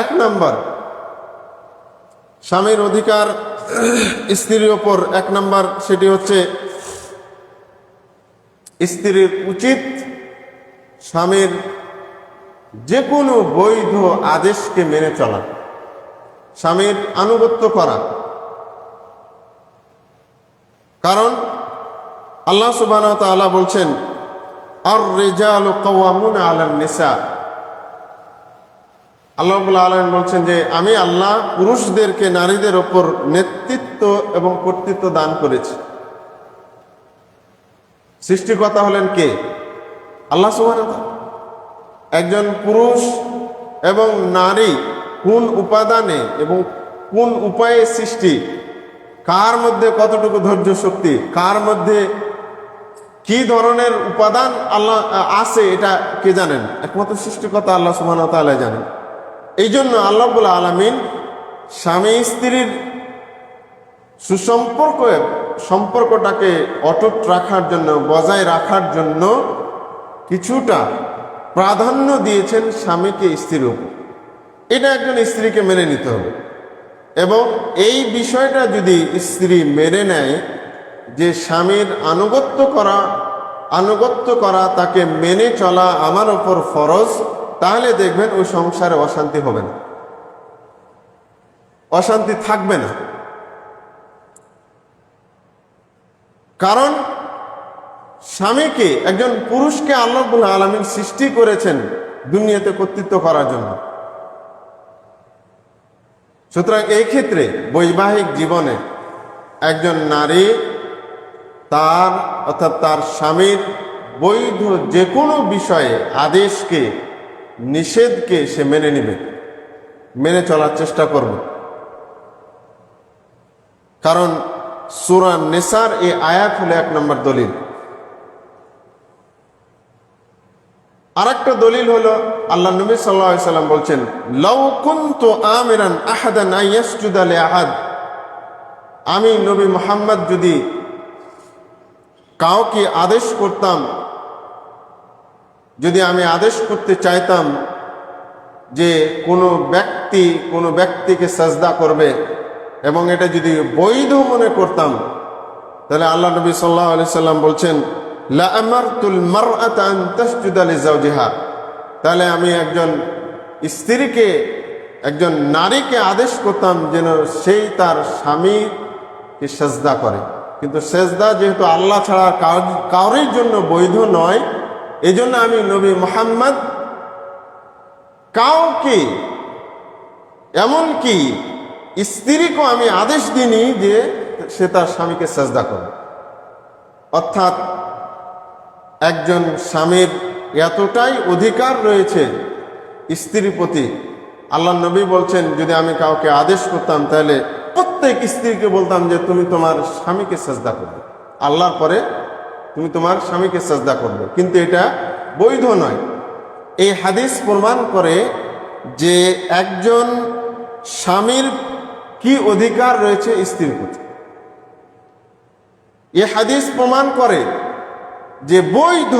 এক নম্বর। স্বামীর অধিকার স্ত্রীর ওপর। এক নম্বর সেটি হচ্ছে স্ত্রীর উচিত স্বামীর যে কোনো বৈধ আদেশকে মেনে চলা, স্বামীর আনুগত্য করা। কারণ আল্লাহ সুবাহ বলছেন আর রেজাল কওয়ামুন আলান নিসা। আল্লাহ আলম বলছেন যে, আমি আল্লাহ পুরুষদেরকে নারীদের ওপর নেতৃত্ব এবং কর্তৃত্ব দান করেছি। সৃষ্টিকর্তা হলেন কে? আল্লাহ সুবাহ একজন পুরুষ এবং নারী কোন উপাদানে এবং কোন উপায়ে সৃষ্টি? কার মধ্যে কতটুকু ধৈর্য শক্তি? কার মধ্যে কি ধরনের উপাদান আল্লাহ আছে এটা কে জানেন? একমাত্র সৃষ্টিকর্তা আল্লাহ সুবাহ তাআলা জানেন। এই জন্য আল্লাহবুল আলমিন স্বামী স্ত্রীর সুসম্পর্ক সম্পর্কটাকে অটুট রাখার জন্য, বজায় রাখার জন্য কিছুটা প্রাধান্য দিয়েছেন স্বামীকে স্ত্রীর উপর। এটা একজন স্ত্রীকে মেনে নিতে হবে। এবং এই বিষয়টা যদি স্ত্রী মেনে নেয় যে স্বামীর আনুগত্য করা আনুগত্য করা তাকে মেনে চলা আমার ওপর ফরজ তাহলে দেখবেন ওই সংসারে অশান্তি হবে না। অশান্তি থাকবে না। কারণ স্বামীকে, একজন পুরুষকে আল্লাহ আলমিন সৃষ্টি করেছেন দুনিয়াতে কর্তৃত্ব করার জন্য। সুতরাং এই ক্ষেত্রে বৈবাহিক জীবনে একজন নারী তার, অর্থাৎ তার স্বামীর বৈধ যে কোনো বিষয়ে আদেশকে নিষেধকে সে মেনে নেবে, মেনে চলার চেষ্টা করবে। কারণ সুরা নেসার এই আয়াত হলো এক নম্বর দলিল। আর একটা দলিল হলো আল্লাহ নবী সাল্লাহ সাল্লাম বলছেন লও কুন্তু আমিরান আহাদান আইয়াসজুদ আলে আহাদ আমি নবী মোহাম্মদ যদি কাউকে আদেশ করতাম যদি আমি আদেশ করতে চাইতাম যে কোনো ব্যক্তি কোনো ব্যক্তিকে সাজদা করবে এবং এটা যদি বৈধ মনে করতাম, তাহলে আল্লাহ নবী সাল্লাহ আলি সাল্লাম বলছেন তাহলে আমি একজন স্ত্রীকে, একজন নারীকে আদেশ করতাম যেন সেই তার স্বামীকে সেজদা করে। কিন্তু সেজদা যেহেতু আল্লাহ ছাড়া কাউরির জন্য বৈধ নয় এই জন্য আমি নবী মোহাম্মদ কাউকে এমনকি স্ত্রীকেও আমি আদেশ দিইনি যে সে তার স্বামীকে সেজদা করে অর্থাৎ একজন স্বামীর এতটাই অধিকার রয়েছে স্ত্রীর প্রতি। আল্লাহ নবী বলছেন, যদি আমি কাউকে আদেশ করতাম, তাহলে প্রত্যেক স্ত্রীকে বলতাম যে তুমি তোমার স্বামীকে সেজদা করবে। আল্লাহর পরে তুমি তোমার স্বামীকে সেজদা করবে। কিন্তু এটা বৈধ নয়। এই হাদিস প্রমাণ করে যে একজন স্বামীর কি অধিকার রয়েছে স্ত্রীর প্রতি। এ হাদিস প্রমাণ করে যে বৈধ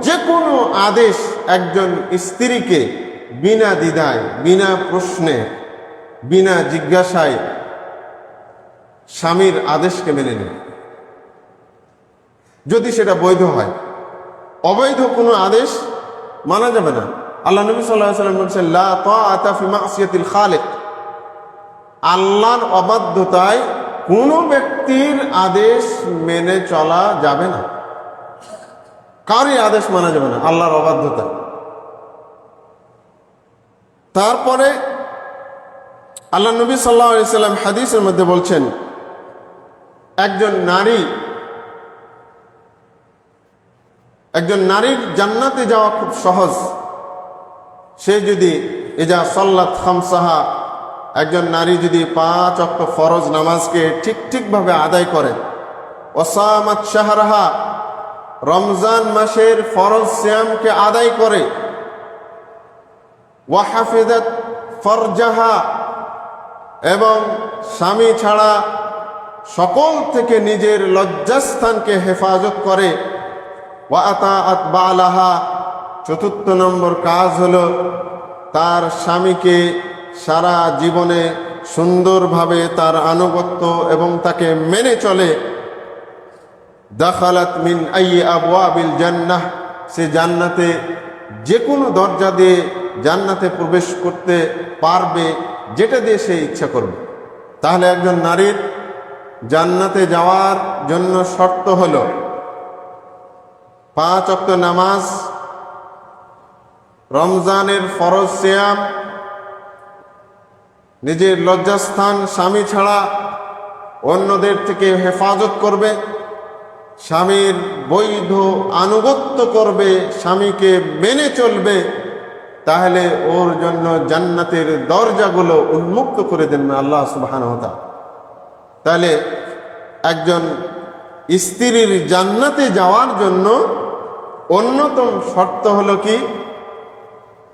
যে কোনো আদেশ একজন স্ত্রীকে বিনা দ্বিধায়, বিনা প্রশ্নে, বিনা জিজ্ঞাসায় স্বামীর আদেশকে মেনে নেবে যদি সেটা বৈধ হয়। অবৈধ কোনো আদেশ মানা যাবে না। আল্লাহ নবী সাল্লাম বলছেন, লা তাফি মাসিয়াতিল খালেক। আল্লাহর অবাধ্যতায় কোনো ব্যক্তির আদেশ মেনে চলা যাবে না। কারই আদেশ মানা যাবে না? আল্লাহর অবাধ্যতা। তারপরে আল্লাহ নবী সাল্লাহ সাল্লাম হাদিসের মধ্যে বলছেন, একজন নারী একজন নারীর জান্নাতে যাওয়া খুব সহজ। সে যদি এজা সল্লাত খামসাহা, একজন নারী যদি পাঁচ অক্ট ফরজ নামাজকে ঠিক ঠিকভাবে আদায় করে, ওসামাত শাহরাহা রমজান মাসের ফরজ শ্যামকে আদায় করে ওয়াহাফিদাত ফরজাহা এবং স্বামী ছাড়া সকল থেকে নিজের লজ্জাস্থানকে হেফাজত করে চতুর্থ নম্বর কাজ হলো তার স্বামীকে সারা জীবনে সুন্দরভাবে তার আনুগত্য এবং তাকে মেনে চলে। দাখালাত মিন আই আবওয়াবিল জান্নাহ। সে জান্নাতে যে কোনো দরজা দিয়ে জান্নাতে প্রবেশ করতে পারবে, যেটা দিয়ে সে ইচ্ছা করবে। তাহলে একজন নারীর জান্নাতে যাওয়ার জন্য শর্ত হল পাঁচ অক্ত নামাজ, রমজানের ফরজ সিয়াম, নিজের লজ্জাস্থান স্বামী ছাড়া অন্যদের থেকে হেফাজত করবে, স্বামীর বৈধ আনুগত্য করবে, স্বামীকে মেনে চলবে, তাহলে ওর জন্য জান্নাতের দরজাগুলো উন্মুক্ত করে দেন আল্লাহ সুবাহান তাহলে একজন স্ত্রীর জান্নাতে যাওয়ার জন্য অন্যতম শর্ত হলো কি?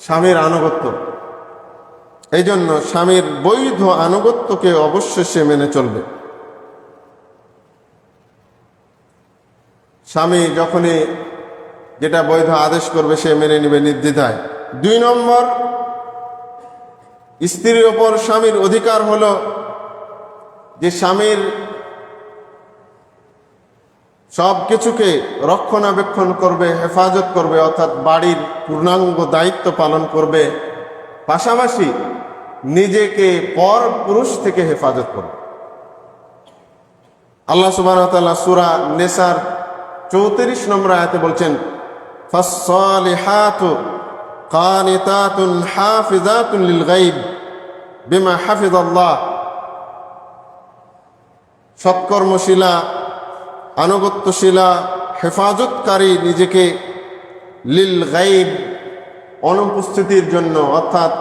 স্বামীর আনুগত্য। এই জন্য স্বামীর বৈধ আনুগত্যকে অবশ্যই সে মেনে চলবে। স্বামী যখনই যেটা বৈধ আদেশ করবে, সে মেনে নেবে নির্দ্বিধায়। দুই নম্বর, স্ত্রীর ওপর স্বামীর অধিকার হলো যে স্বামীর সব কিছুকে রক্ষণাবেক্ষণ করবে হেফাজত করবে অর্থাৎ বাড়ির পূর্ণাঙ্গ দায়িত্ব পালন করবে পাশাপাশি নিজেকে পর পুরুষ থেকে হেফাজত করবে আল্লাহ সুবাহ সুরা নেসার চৌত্রিশ নম্বর আয়াতে বলছেন فالصالحات قانتات حافظات للغيب بما حفظ الله সৎকর্মশীলা আনুগত্যশীলা, হেফাজতকারী নিজেকে লিল গাইব অনুপস্থিতির জন্য, অর্থাৎ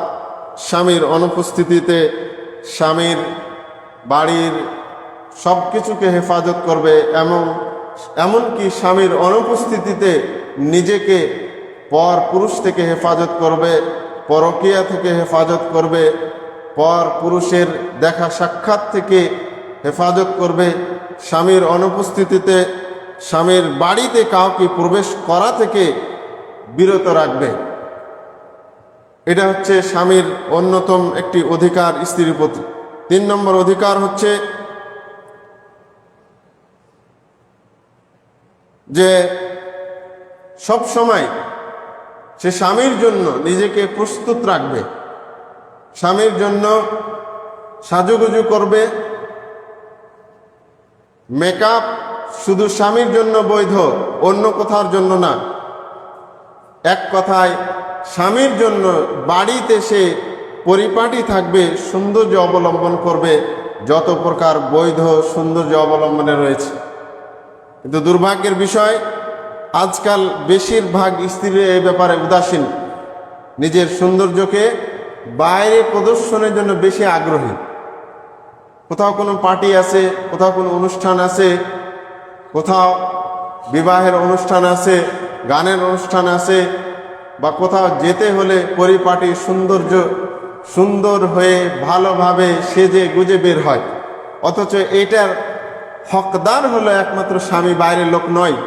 স্বামীর অনুপস্থিতিতে স্বামীর বাড়ির সব কিছুকে হেফাজত করবে এমন এমনকি স্বামীর অনুপস্থিতিতে নিজেকে পর পুরুষ থেকে হেফাজত করবে, পরকিয়া থেকে হেফাজত করবে, পর পুরুষের দেখা সাক্ষাৎ থেকে হেফাজত করবে। স্বামীর অনুপস্থিতিতে স্বামীর বাড়িতে কাউকে প্রবেশ করা থেকে বিরত রাখবে। এটা হচ্ছে স্বামীর অন্যতম একটি অধিকার, স্ত্রীর প্রতি। তিন নম্বর অধিকার হচ্ছে যে সব সময় সে স্বামীর জন্য নিজেকে প্রস্তুত রাখবে। স্বামীর জন্য সাজুগুজু করবে মেকআপ শুধু স্বামীর জন্য বৈধ, অন্য কোথার জন্য না। এক কথায়, স্বামীর জন্য বাড়িতে সে পরিপাটি থাকবে, সৌন্দর্য অবলম্বন করবে, যত প্রকার বৈধ সৌন্দর্য অবলম্বনে রয়েছে। কিন্তু দুর্ভাগ্যের বিষয়, আজকাল বেশিরভাগ স্ত্রীরা এই ব্যাপারে উদাসীন। নিজের সৌন্দর্যকে বাইরে প্রদর্শনের জন্য বেশি আগ্রহী। কোথাও কোনো পার্টি আছে, কোথাও কোনো অনুষ্ঠান আছে, কোথাও বিবাহের অনুষ্ঠান আছে, গানের অনুষ্ঠান আছে, বা কোথাও যেতে হলে পরিপাটি সৌন্দর্য, সুন্দর হয়ে ভালোভাবে সেজে গুজে বের হয়। অথচ এটার হকদার হলো একমাত্র স্বামী, বাইরের লোক নয়,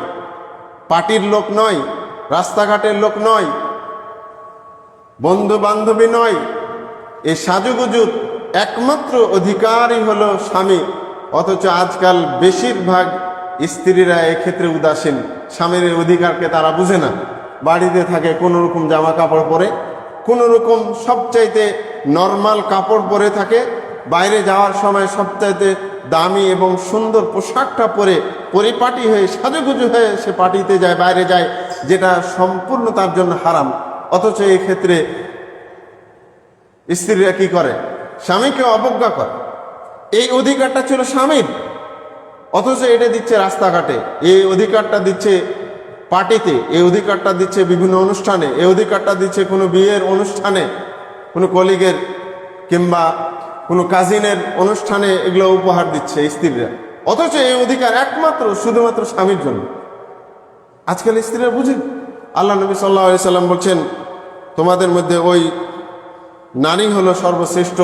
পার্টির লোক নয়, রাস্তাঘাটের লোক নয় বন্ধু বান্ধবী নয় এই সাজুগুজুর একমাত্র অধিকারই হলো স্বামী, অথচ আজকাল বেশিরভাগ স্ত্রীরা এক্ষেত্রে উদাসীন। স্বামীর অধিকারকে তারা বুঝে না। বাড়িতে থাকে কোনো রকম জামা কাপড় পরে, কোনো রকম সবচাইতে নর্মাল কাপড় পরে থাকে, বাইরে যাওয়ার সময় সবচাইতে দামি এবং সুন্দর পোশাকটা পরে পরিপাটি হয়ে, সাজুগুজু হয়ে সে পার্টিতে যায়, বাইরে যায়, যেটা সম্পূর্ণ তার জন্য হারাম। অথচ ক্ষেত্রে স্ত্রীরা কি করে? স্বামীকে অবজ্ঞা করে। এই অধিকারটা ছিল স্বামীর। অথচ এটা দিচ্ছে রাস্তাঘাটে, এই অধিকারটা দিচ্ছে পার্টিতে, এই অধিকারটা দিচ্ছে বিভিন্ন অনুষ্ঠানে, এই অধিকারটা দিচ্ছে কোনো বিয়ের অনুষ্ঠানে, কোনো কলিগের কিংবা কোনো কাজিনের অনুষ্ঠানে এগুলো উপহার দিচ্ছে স্ত্রীরা। অথচ এই অধিকার একমাত্র, শুধুমাত্র স্বামীর জন্য। আজকাল স্ত্রীরা বুঝেন, আল্লাহ নবী সাল্লাহ সাল্লাম বলছেন, তোমাদের মধ্যে ওই নারী হলো সর্বশ্রেষ্ঠ,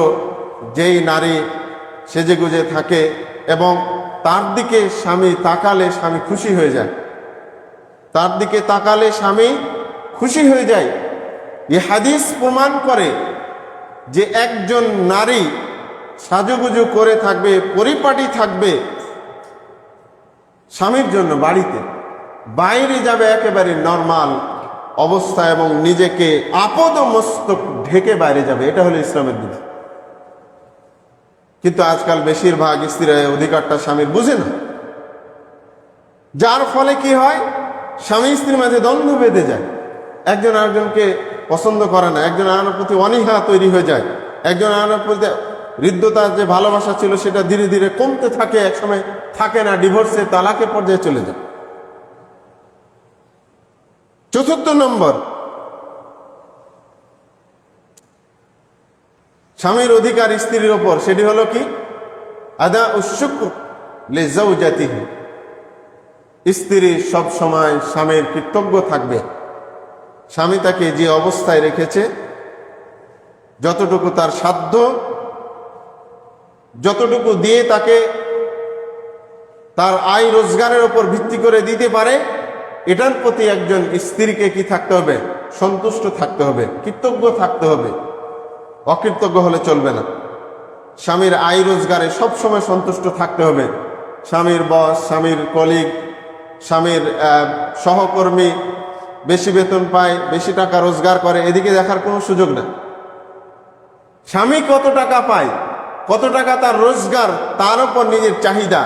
যেই নারী সেজে গুজে থাকে এবং তার দিকে স্বামী তাকালে স্বামী খুশি হয়ে যায়। তার দিকে তাকালে স্বামী খুশি হয়ে যায়। এ হাদিস প্রমাণ করে যে একজন নারী সাজুগুজু করে থাকবে, পরিপাটি থাকবে স্বামীর জন্য বাড়িতে। বাইরে যাবে একেবারে নর্মাল অবস্থা এবং নিজেকে আপদ মস্তক ঢেকে বাইরে যাবে, এটা হলো ইসলামের বিধান। কিন্তু আজকাল বেশিরভাগ স্ত্রীরা অধিকারটা স্বামীর বুঝে না। যার ফলে কি হয়? স্বামী স্ত্রীর মাঝে দ্বন্দ্ব বেঁধে যায়। একজন আরেকজনকে পছন্দ করে না, একজন আনার প্রতি অনীহা তৈরি হয়ে যায়। একজন আনার প্রতি হৃদ্যতার যে ভালোবাসা ছিল, সেটা ধীরে ধীরে কমতে থাকে, একসময় থাকে না, ডিভোর্সে তালাকের পর্যায়ে চলে যায়। চতুর্থ নম্বর। স্বামীর অধিকার স্ত্রীর ওপর, সেটি হলো কি? আদা উৎসুক জাতি স্ত্রী সব সময় স্বামীর কৃতজ্ঞ থাকবে। স্বামী তাকে যে অবস্থায় রেখেছে, যতটুকু তার সাধ্য, যতটুকু দিয়ে তাকে তার আয় রোজগারের ওপর ভিত্তি করে দিতে পারে এটার প্রতি একজন স্ত্রীকে কি থাকতে হবে? সন্তুষ্ট থাকতে হবে, কৃতজ্ঞ থাকতে হবে। অকৃতজ্ঞ হলে চলবে না। স্বামীর আয় রোজগারে সবসময় সন্তুষ্ট থাকতে হবে। স্বামীর বস, স্বামীর কলিগ, স্বামীর সহকর্মী বেশি বেতন পায়, বেশি টাকা রোজগার করে, এদিকে দেখার কোনো সুযোগ না স্বামী কত টাকা পায়, কত টাকা তার রোজগার, তার উপর নিজের চাহিদা,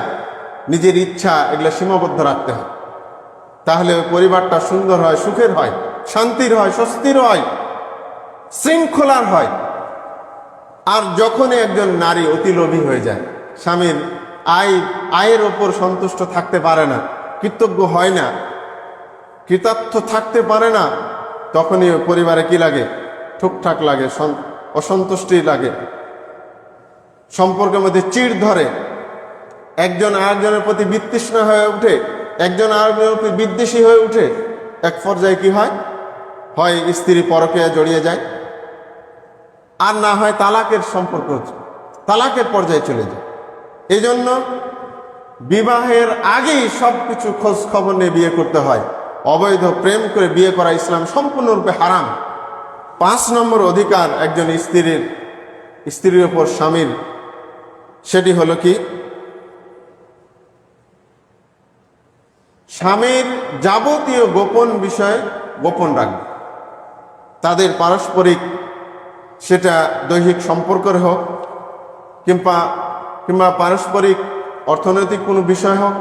নিজের ইচ্ছা, এগুলো সীমাবদ্ধ রাখতে হয়। তাহলে ওই পরিবারটা সুন্দর হয়, সুখের হয়, শান্তির হয়, স্বস্তির হয়, শৃঙ্খলার হয়। আর যখনই একজন নারী অতি লোভী হয়ে যায়, স্বামীর আয়, আয়ের ওপর সন্তুষ্ট থাকতে পারে না, কৃতজ্ঞ হয় না, কৃতার্থ থাকতে পারে না, তখনই পরিবারে কি লাগে? ঠুকঠাক লাগে অসন্তুষ্টি লাগে। সম্পর্কের মধ্যে চিড় ধরে। একজন আরেকজনের প্রতি বিতৃষ্ণা হয়ে ওঠে। একজন প্রতি বিদ্বেষী হয়ে ওঠে এক পর্যায়ে কি হয়? হয় স্ত্রী পরকে জড়িয়ে যায়, আর না হয় তালাকের সম্পর্ক তালাকের পর্যায়ে চলে যায়। এই জন্য বিবাহের আগেই সব কিছু খোঁজ খবর নিয়ে বিয়ে করতে হয়। অবৈধ প্রেম করে বিয়ে করা ইসলাম সম্পূর্ণরূপে হারাম। পাঁচ নম্বর অধিকার একজন স্ত্রীর স্ত্রীর ওপর স্বামীর, সেটি হলো কি? স্বামীর যাবতীয় গোপন বিষয় গোপন রাখবে। তাদের পারস্পরিক সেটা দৈহিক সম্পর্কের হোক, কিংবা কিংবা পারস্পরিক অর্থনৈতিক কোনো বিষয় হোক,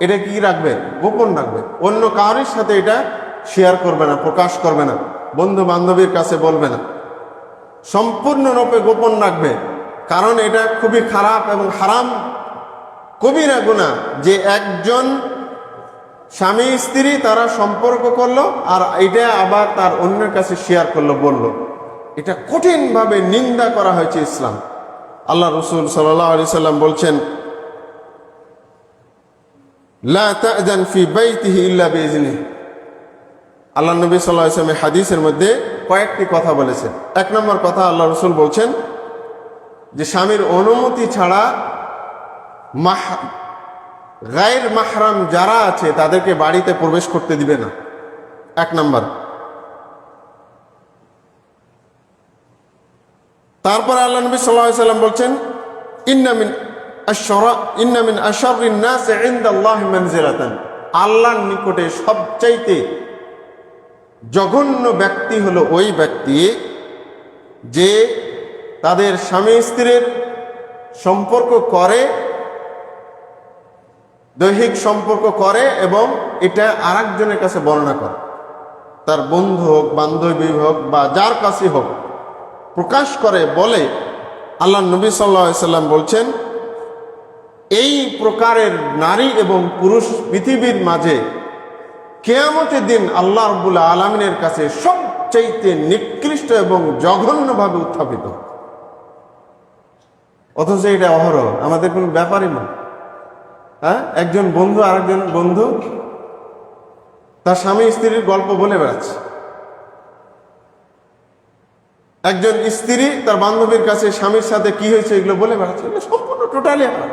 এটা কি রাখবে? গোপন রাখবে। অন্য কারোর সাথে এটা শেয়ার করবে না, প্রকাশ করবে না বন্ধু বান্ধবীর কাছে বলবে না। সম্পূর্ণরূপে গোপন রাখবে। কারণ এটা খুবই খারাপ এবং হারাম। কবিরা গুণা যে একজন স্বামী, স্ত্রী তারা সম্পর্ক করল আর এটা আবার তার অন্যের কাছে শেয়ার করল, বলল। এটা কঠিনভাবে নিন্দা করা হয়েছে ইসলাম। আল্লাহ রসুল সাল্লাহ আলি সাল্লাম বলছেন আল্লাহ নবী সাল্লাহ হাদিসের মধ্যে কয়েকটি কথা বলেছেন। এক নম্বর কথা আল্লাহ রসুল বলছেন যে, স্বামীর অনুমতি ছাড়া মাহ গায়ের মাহরাম যারা আছে, তাদেরকে বাড়িতে প্রবেশ করতে দিবে না। এক নম্বর। তারপর আল্লাহ নবী সাল্লাহ সাল্লাম বলছেন ইন্নামিন ইন্নামিন আশরিন নাস ইনদাল্লাহ মানজিলাতান। আল্লাহর নিকটে সবচাইতে জঘন্য ব্যক্তি হলো ওই ব্যক্তি যে তাদের স্বামী স্ত্রীর সম্পর্ক করে দৈহিক সম্পর্ক করে এবং এটা আরেকজনের কাছে বর্ণনা করে। তার বন্ধু হোক, বান্ধবী হোক বা যার কাছে হোক, প্রকাশ করে, বলে। আল্লাহ নবী সাল্লা সাল্লাম বলছেন, এই প্রকারের নারী এবং পুরুষ পৃথিবীর মাঝে কেয়ামতের দিন আল্লাহ রবুল্লা আলমিনের কাছে সবচাইতে নিকৃষ্ট এবং জঘন্যভাবে উত্থাপিত। অথচ এটা অহরহ, আমাদের কোনো ব্যাপারই নয়। হ্যাঁ? একজন বন্ধু, আরেকজন বন্ধু তার স্বামী স্ত্রীর গল্প বলে বেড়াচ্ছে। একজন স্ত্রী তার বান্ধবীর কাছে স্বামীর সাথে কি হয়েছে এগুলো বলে বেড়াচ্ছে। সম্পূর্ণ টোটালি হারাম